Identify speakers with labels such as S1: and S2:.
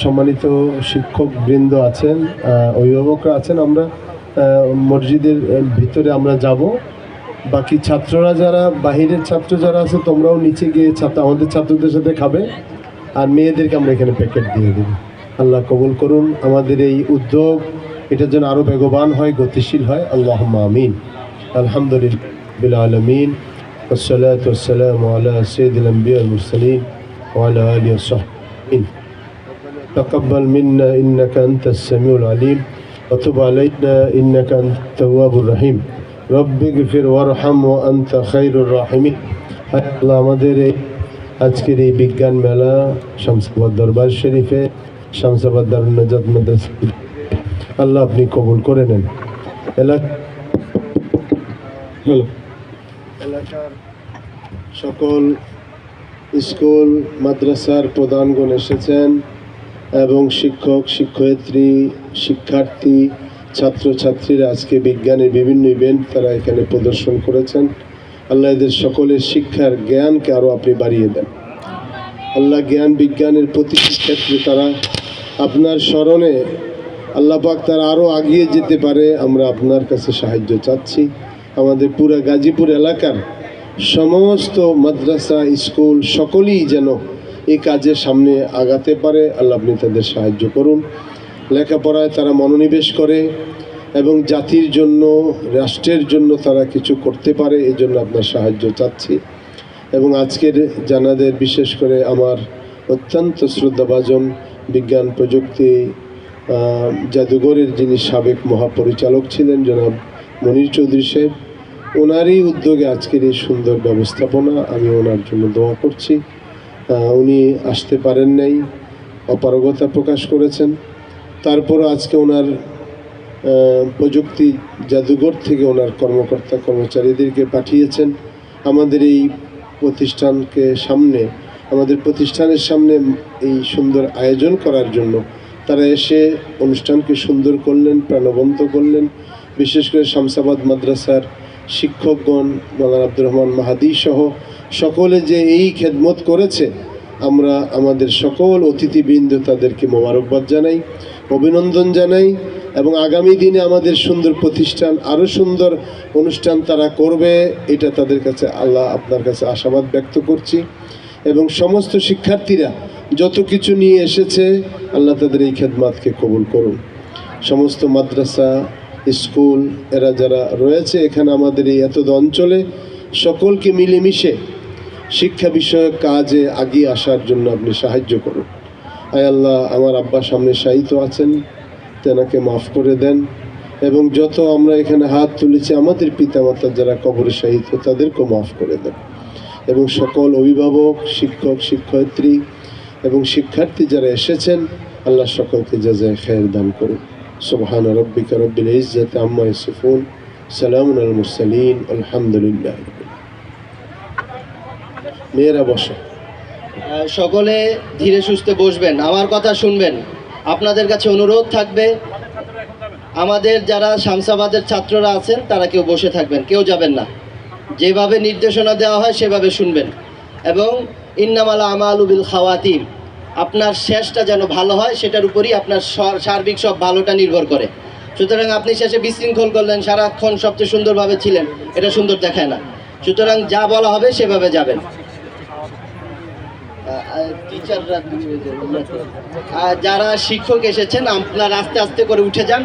S1: সম্মানিত শিক্ষক বৃন্দ আছেন আহ, অভিভাবকরা আছেন আমরা আহ, মসজিদের আহ, ভিতরে আমরা যাব বাকি ছাত্ররা যারা বাহিরের ছাত্র যারা আছে তোমরাও নিচে গিয়ে ছাত্র আমাদের ছাত্রদের সাথে খাবে আর মেয়েদেরকে আমরা এখানে প্যাকেট দিয়ে দেব আল্লাহ কবুল করুন আমাদের এই উদ্যোগ এটা যেন আরও বেগবান হয় গতিশীল হয় আল্লাহ আমিন আলহামদুলিল্লাহ আলমিন والصلاة والسلام على سيد الأنبياء المرسلين وعلى آله وصحبه تقبل منا إنك أنت السميع العليم وتب علينا إنك أنت التواب الرحيم رب اغفر وارحم وأنت خير الراحمين হায় আল্লাহ আমাদের এই আজকের এই বিজ্ঞান মেলা শামসাবাদ দরবার শরীফে শামসাবাদ দারুন নাজাত মাদ্রাসা আল্লাহ আপনি কবুল করে নেন এলাকা হ্যালো এলাকার সকল স্কুল মাদ্রাসার প্রধানগণ এসেছেন এবং শিক্ষক, শিক্ষয়িত্রী, শিক্ষার্থী, ছাত্রছাত্রীরা আজকে বিজ্ঞানের বিভিন্ন ইভেন্ট তারা এখানে প্রদর্শন করেছেন। আল্লাহ এদের সকলের শিক্ষার জ্ঞানকে আরও আপনি বাড়িয়ে দেন। আল্লাহ জ্ঞান বিজ্ঞানের প্রতিটি ক্ষেত্রে তারা আপনার স্মরণে আল্লাহ পাক তারা আরও আগিয়ে যেতে পারে, আমরা আপনার কাছে সাহায্য চাচ্ছি। আমাদের পুরো গাজীপুর এলাকার সমস্ত মাদ্রাসা, স্কুল সকলেই যেন এই কাজের সামনে আগাতে পারে। আল্লাহ আপনি তাদের সাহায্য করুন। লেখাপড়ায় তারা মনোনিবেশ করে এবং জাতির জন্য, রাষ্ট্রের জন্য তারা কিছু করতে পারে, এই জন্য আপনার সাহায্য চাচ্ছি। এবং আজকের জানাদের বিশেষ করে আমার অত্যন্ত শ্রদ্ধাভাজন বিজ্ঞান প্রযুক্তি জাদুঘরের যিনি সাবেক মহাপরিচালক ছিলেন জনাব মনির চৌধুরী সাহেব, ওনারই উদ্যোগে আজকের এই সুন্দর ব্যবস্থাপনা, আমি ওনার জন্য দোয়া করছি। উনি আসতে পারেন নাই, অপারগতা প্রকাশ করেছেন। তারপরও আজকে ওনার প্রযুক্তি জাদুঘর থেকে ওনার কর্মকর্তা কর্মচারীদেরকে পাঠিয়েছেন। আমাদের এই প্রতিষ্ঠানকে সামনে, আমাদের প্রতিষ্ঠানের সামনে এই সুন্দর আয়োজন করার জন্য তারা এসে অনুষ্ঠানকে সুন্দর করলেন, প্রাণবন্ত করলেন। বিশেষ করে শামসাবাদ মাদ্রাসার শিক্ষকগণ মালান আব্দুর রহমান মাহাদি সহ সকলে যে এই খেদমত করেছে, আমরা আমাদের সকল অতিথিবৃন্দ তাদেরকে মোবারকবাদ জানাই, অভিনন্দন জানাই এবং আগামী দিনে আমাদের সুন্দর প্রতিষ্ঠান, আরও সুন্দর অনুষ্ঠান তারা করবে, এটা তাদের কাছে আল্লাহ আপনার কাছে আশাবাদ ব্যক্ত করছি। এবং সমস্ত শিক্ষার্থীরা যত কিছু নিয়ে এসেছে, আল্লাহ তাদের এই খেদমাতকে কবুল করুন। সমস্ত মাদ্রাসা স্কুল, এরা যারা রয়েছে এখানে আমাদের এই এত অঞ্চলে সকলকে মিলেমিশে শিক্ষা বিষয়ক কাজে আগিয়ে আসার জন্য আপনি সাহায্য করুন। আয় আল্লাহ, আমার আব্বা সামনে শায়িত আছেন, তেনাকে মাফ করে দেন এবং যত আমরা এখানে হাত তুলেছি, আমাদের পিতামাতা যারা কবরে শাহিত তাদেরকেও মাফ করে দেন এবং সকল অভিভাবক, শিক্ষক, শিক্ষয়িত্রী এবং শিক্ষার্থী যারা এসেছেন, আল্লাহ সকলকে যাজায় খের দান করুন। সুবহান রব্বিকা রব্বিল ইজ্জাতি আম্মা ইয়াসিফুন সালামুন আল মুরসালিন আলহামদুলিল্লাহ মেয়েরা বসো।
S2: সকলে ধীরে সুস্থে বসবেন। আমার কথা শুনবেন। আপনাদের কাছে অনুরোধ থাকবে, আমাদের যারা শামসাবাদের ছাত্ররা আছেন, তারা কেউ বসে থাকবেন, কেউ যাবেন না। যেভাবে নির্দেশনা দেওয়া হয়, সেভাবে শুনবেন। এবং ইন্নামালা আমালু বিল খাওয়াতিম। আপনার শেষটা যেন ভালো হয়, সেটার উপরই আপনার সার্বিক সব ভালোটা নির্ভর করে। সুতরাং আপনি শেষে বিশৃঙ্খল করলেন, সারাক্ষণ সবচেয়ে সুন্দরভাবে ছিলেন, এটা সুন্দর দেখায় না। সুতরাং যা বলা হবে সেভাবে যাবেন। টিচাররা যারা শিক্ষক এসেছেন, আপনার আস্তে আস্তে করে উঠে যান।